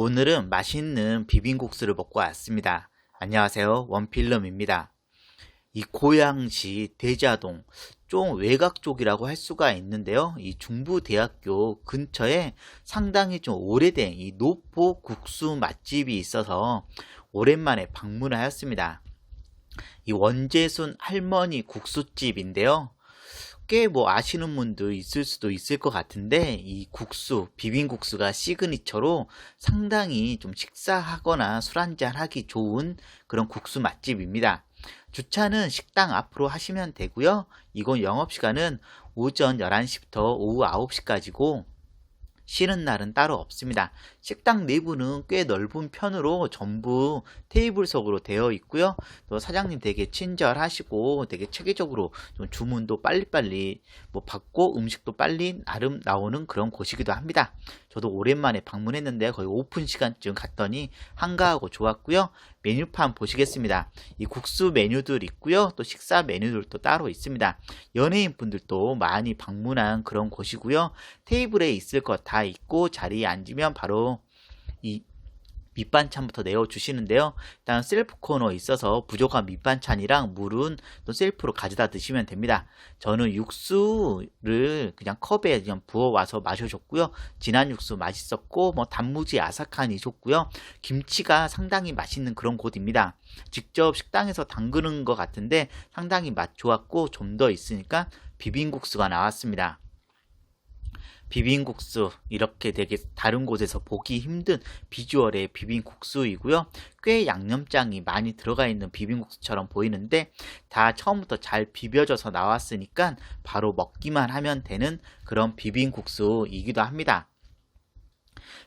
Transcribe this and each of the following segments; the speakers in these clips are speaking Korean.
오늘은 맛있는 비빔국수를 먹고 왔습니다. 안녕하세요. 원필름입니다. 이 고양시 대자동 좀 외곽 쪽이라고 할 수가 있는데요. 이 중부대학교 근처에 상당히 좀 오래된 이 노포 국수 맛집이 있어서 오랜만에 방문을 하였습니다. 이 원재순 할머니 국수집인데요. 꽤뭐 아시는 분도 있을 수도 있을 것 같은데 이 국수, 비빔국수가 시그니처로 상당히 좀 식사하거나 술 한잔 하기 좋은 그런 국수 맛집입니다. 주차는 식당 앞으로 하시면 되고요. 이곳 영업시간은 오전 11시부터 오후 9시까지고 쉬는 날은 따로 없습니다. 식당 내부는 꽤 넓은 편으로 전부 테이블석으로 되어 있고요. 또 사장님 되게 친절하시고 되게 체계적으로 좀 주문도 빨리빨리 뭐 받고 음식도 빨리 나름 나오는 그런 곳이기도 합니다. 저도 오랜만에 방문했는데 거의 오픈 시간쯤 갔더니 한가하고 좋았고요. 메뉴판 보시겠습니다. 이 국수 메뉴들 있고요. 또 식사 메뉴들도 따로 있습니다. 연예인 분들도 많이 방문한 그런 곳이고요. 테이블에 있을 것 다 있고 자리에 앉으면 바로 이 밑반찬부터 내어주시는데요. 일단 셀프 코너 있어서 부족한 밑반찬이랑 물은 또 셀프로 가져다 드시면 됩니다. 저는 육수를 그냥 컵에 그냥 부어와서 마셔줬고요. 진한 육수 맛있었고 뭐 단무지 아삭하니 좋고요. 김치가 상당히 맛있는 그런 곳입니다. 직접 식당에서 담그는 것 같은데 상당히 맛 좋았고 좀 더 있으니까 비빔국수가 나왔습니다. 비빔국수 이렇게 되게 다른 곳에서 보기 힘든 비주얼의 비빔국수이고요. 꽤 양념장이 많이 들어가 있는 비빔국수처럼 보이는데 다 처음부터 잘 비벼져서 나왔으니까 바로 먹기만 하면 되는 그런 비빔국수이기도 합니다.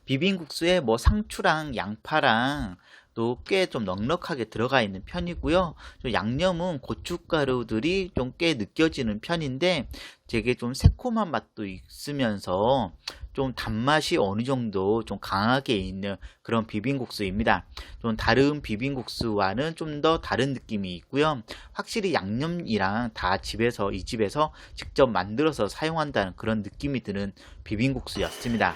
비빔국수에 뭐 상추랑 양파랑 또 꽤 좀 넉넉하게 들어가 있는 편이고요. 좀 양념은 고춧가루들이 좀 꽤 느껴지는 편인데 되게 좀 새콤한 맛도 있으면서 좀 단맛이 어느 정도 좀 강하게 있는 그런 비빔국수입니다. 좀 다른 비빔국수와는 좀 더 다른 느낌이 있고요. 확실히 양념이랑 다 집에서 이 집에서 직접 만들어서 사용한다는 그런 느낌이 드는 비빔국수였습니다.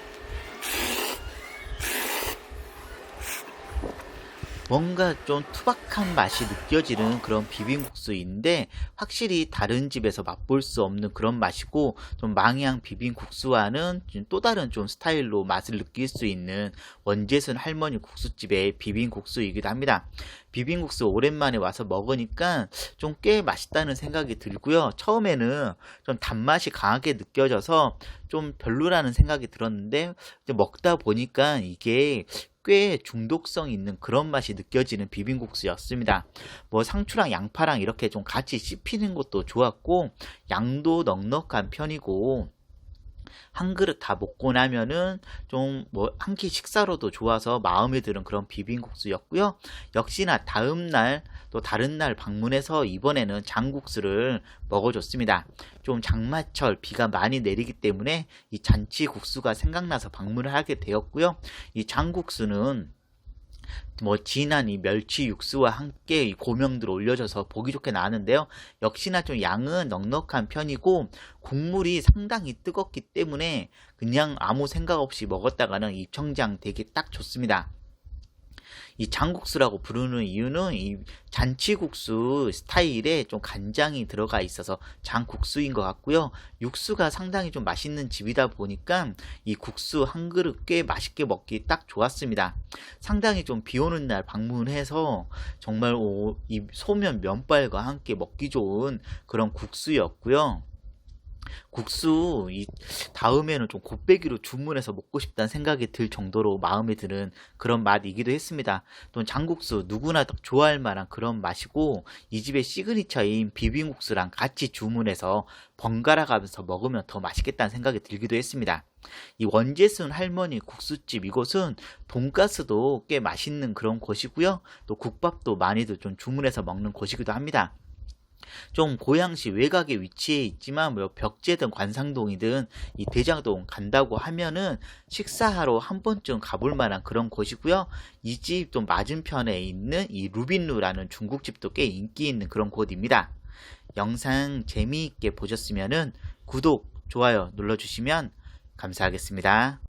뭔가 좀 투박한 맛이 느껴지는 그런 비빔국수인데 확실히 다른 집에서 맛볼 수 없는 그런 맛이고 좀 망향 비빔국수와는 좀 또 다른 좀 스타일로 맛을 느낄 수 있는 원재순 할머니 국수집의 비빔국수이기도 합니다. 비빔국수 오랜만에 와서 먹으니까 좀 꽤 맛있다는 생각이 들고요. 처음에는 좀 단맛이 강하게 느껴져서 좀 별로라는 생각이 들었는데 먹다 보니까 이게 꽤 중독성 있는 그런 맛이 느껴지는 비빔국수였습니다. 뭐 상추랑 양파랑 이렇게 좀 같이 씹히는 것도 좋았고 양도 넉넉한 편이고 한 그릇 다 먹고 나면은 좀 뭐 한 끼 식사로도 좋아서 마음에 드는 그런 비빔국수였고요. 역시나 다음 날 또 다른 날 방문해서 이번에는 장국수를 먹어줬습니다. 좀 장마철 비가 많이 내리기 때문에 이 잔치국수가 생각나서 방문을 하게 되었고요. 이 장국수는 뭐 진한 이 멸치 육수와 함께 이 고명들 올려져서 보기 좋게 나왔는데요. 역시나 좀 양은 넉넉한 편이고 국물이 상당히 뜨겁기 때문에 그냥 아무 생각 없이 먹었다가는 입청장 되게 딱 좋습니다. 이 장국수라고 부르는 이유는 이 잔치국수 스타일에 좀 간장이 들어가 있어서 장국수인 것 같고요. 육수가 상당히 좀 맛있는 집이다 보니까 이 국수 한 그릇 꽤 맛있게 먹기 딱 좋았습니다. 상당히 좀 비 오는 날 방문해서 정말 이 소면 면발과 함께 먹기 좋은 그런 국수였고요. 국수 이 다음에는 좀 곱빼기로 주문해서 먹고 싶다는 생각이 들 정도로 마음에 드는 그런 맛이기도 했습니다. 또 장국수 누구나 더 좋아할 만한 그런 맛이고 이 집의 시그니처인 비빔국수랑 같이 주문해서 번갈아 가면서 먹으면 더 맛있겠다는 생각이 들기도 했습니다. 이 원재순 할머니 국수집 이곳은 돈가스도 꽤 맛있는 그런 곳이고요. 또 국밥도 많이들 좀 주문해서 먹는 곳이기도 합니다. 좀 고양시 외곽에 위치해 있지만 뭐 벽제든 관상동이든 이 대장동 간다고 하면은 식사하러 한 번쯤 가볼 만한 그런 곳이고요. 이 집 또 맞은편에 있는 이 루빈루라는 중국집도 꽤 인기 있는 그런 곳입니다. 영상 재미있게 보셨으면은 구독, 좋아요 눌러주시면 감사하겠습니다.